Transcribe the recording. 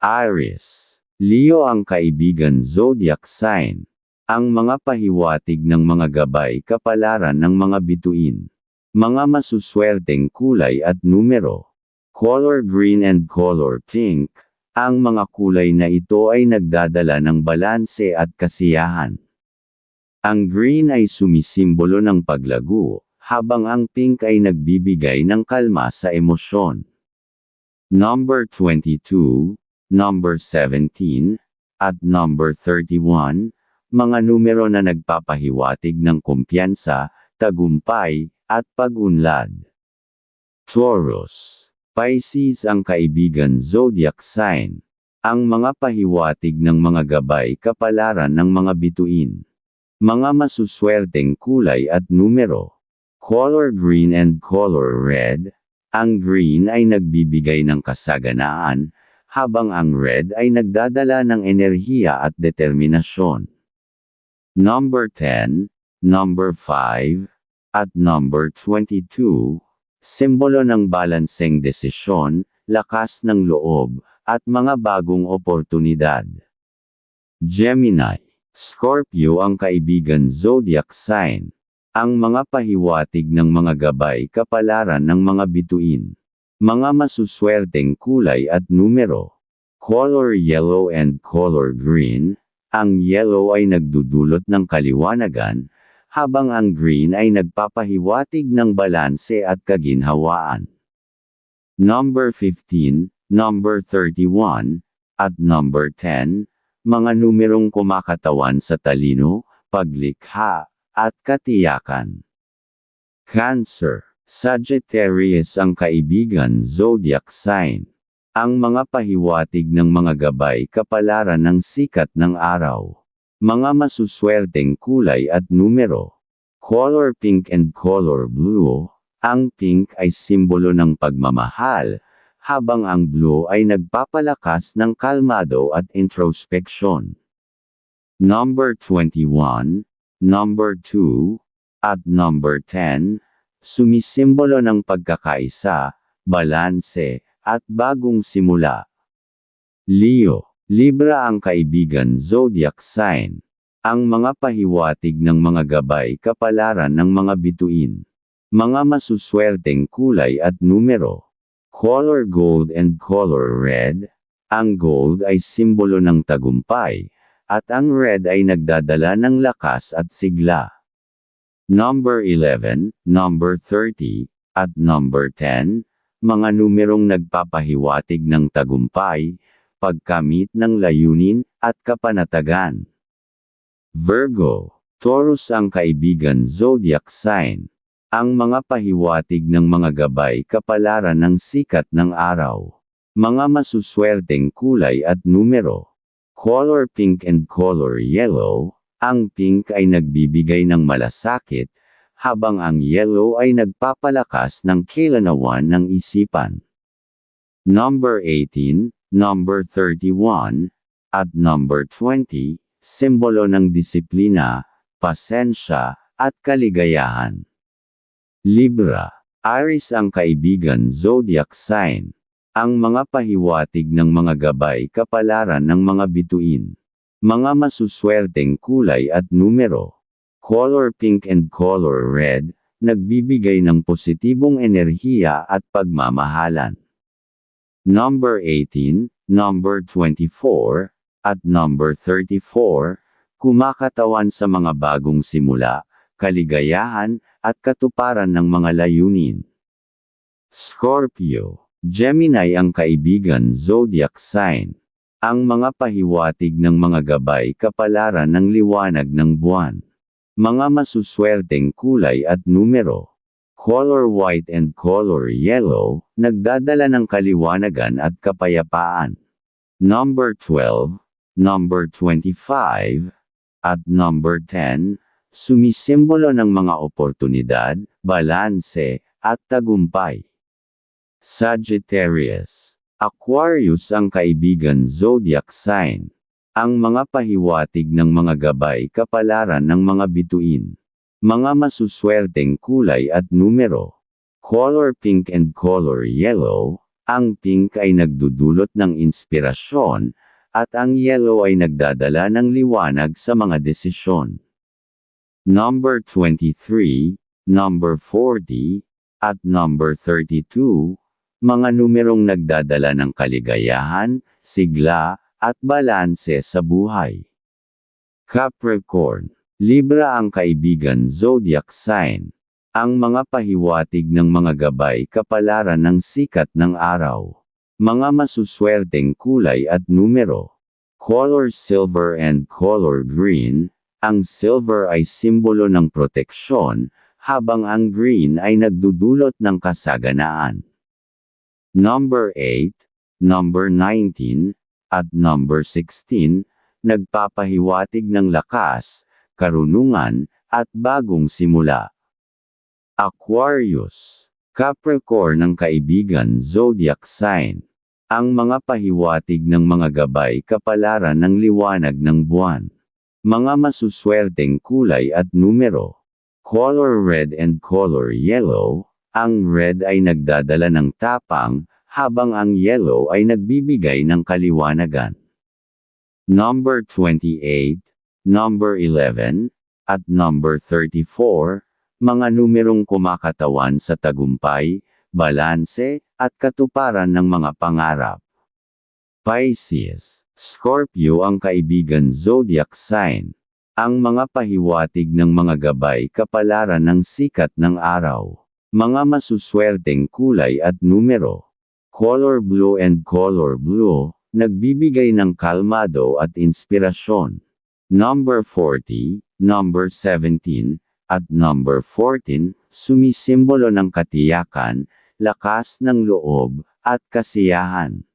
Aries. Leo ang kaibigan zodiac sign. Ang mga pahiwatig ng mga gabay kapalaran ng mga bituin. Mga masuswerteng kulay at numero. Color green and color pink. Ang mga kulay na ito ay nagdadala ng balanse at kasiyahan. Ang green ay sumisimbolo ng paglago, habang ang pink ay nagbibigay ng kalma sa emosyon. Number 22, number 17, at number 31, mga numero na nagpapahiwatig ng kumpiyansa, tagumpay, at pag-unlad. Taurus. Pisces ang kaibigan zodiac sign. Ang mga pahiwatig ng mga gabay kapalaran ng mga bituin. Mga masuswerteng kulay at numero. Color green and color red. Ang green ay nagbibigay ng kasaganaan, habang ang red ay nagdadala ng enerhiya at determinasyon. Number 10, number 5, at number 22, simbolo ng balanseng desisyon, lakas ng loob, at mga bagong oportunidad. Gemini, Scorpio ang kaibigan zodiac sign. Ang mga pahiwatig ng mga gabay kapalaran ng mga bituin. Mga masuswerteng kulay at numero. Color yellow and color green. Ang yellow ay nagdudulot ng kaliwanagan, habang ang green ay nagpapahiwatig ng balanse at kaginhawaan. Number 15, number 31, at number 10, mga numerong kumakatawan sa talino, paglikha, at katiyakan. Cancer. Sagittarius ang kaibigan zodiac sign. Ang mga pahiwatig ng mga gabay kapalaran ng sikat ng araw. Mga masuswerteng kulay at numero. Color pink and color blue. Ang pink ay simbolo ng pagmamahal, habang ang blue ay nagpapalakas ng kalmado at introspection. Number 21, number 2, at number 10, sumisimbolo ng pagkakaisa, balanse, at bagong simula. Leo, Libra ang kaibigan zodiac sign. Ang mga pahiwatig ng mga gabay kapalaran ng mga bituin. Mga masuswerteng kulay at numero. Color gold and color red. Ang gold ay simbolo ng tagumpay, at ang red ay nagdadala ng lakas at sigla. Number 11, number 30, at number 10, mga numerong nagpapahiwatig ng tagumpay, pagkamit ng layunin, at kapanatagan. Virgo, Taurus ang kaibigan zodiac sign. Ang mga pahiwatig ng mga gabay kapalaran ng sikat ng araw. Mga masuswerteng kulay at numero. Color pink and color yellow, ang pink ay nagbibigay ng malasakit, habang ang yellow ay nagpapalakas ng kilanawan ng isipan. Number 18, number 31, at number 20, simbolo ng disiplina, pasensya, at kaligayahan. Libra, Aries ang kaibigan zodiac sign. Ang mga pahiwatig ng mga gabay kapalaran ng mga bituin. Mga masuswerteng kulay at numero. Color pink and color red, nagbibigay ng positibong enerhiya at pagmamahalan. Number 18, number 24, at number 34, kumakatawan sa mga bagong simula, kaligayahan, at katuparan ng mga layunin. Scorpio Gemini ang kaibigan zodiac sign. Ang mga pahiwatig ng mga gabay kapalaran ng liwanag ng buwan. Mga masuswerteng kulay at numero. Color white and color yellow, nagdadala ng kaliwanagan at kapayapaan. Number 12, number 25, at number 10, sumisimbolo ng mga oportunidad, balanse, at tagumpay. Sagittarius. Aquarius ang kaibigan zodiac sign. Ang mga pahiwatig ng mga gabay kapalaran ng mga bituin. Mga masuswerteng kulay at numero. Color pink and color yellow, Ang pink ay nagdudulot ng inspirasyon, at ang yellow ay nagdadala ng liwanag sa mga desisyon. Number 23, number 40, at number 32, mga numerong nagdadala ng kaligayahan, sigla, at balanse sa buhay. Capricorn, Libra ang kaibigan zodiac sign. Ang mga pahiwatig ng mga gabay kapalaran ng sikat ng araw. Mga masuswerteng kulay at numero. Color silver and color green. Ang silver ay simbolo ng proteksyon, habang ang green ay nagdudulot ng kasaganaan. Number 8, number 19, at number 16, nagpapahiwatig ng lakas, karunungan, at bagong simula. Aquarius, Capricorn ng kaibigan zodiac sign. Ang mga pahiwatig ng mga gabay kapalaran ng liwanag ng buwan. Mga masuswerteng kulay at numero. Color red and color yellow. Ang red ay nagdadala ng tapang, habang ang yellow ay nagbibigay ng kaliwanagan. Number 28, number 11, at number 34, mga numerong kumakatawan sa tagumpay, balanse, at katuparan ng mga pangarap. Pisces, Scorpio ang kaibigan zodiac sign. Ang mga pahiwatig ng mga gabay kapalaran ng sikat ng araw. Mga masuswerteng kulay at numero. Color blue and color blue, nagbibigay ng kalmado at inspirasyon. Number 40, number 17, at number 14, sumisimbolo ng katiyakan, lakas ng loob, at kasiyahan.